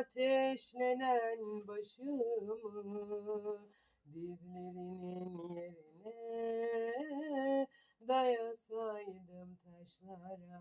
ateşlenen başımı dizlerinin yerine dayasaydım taşlara.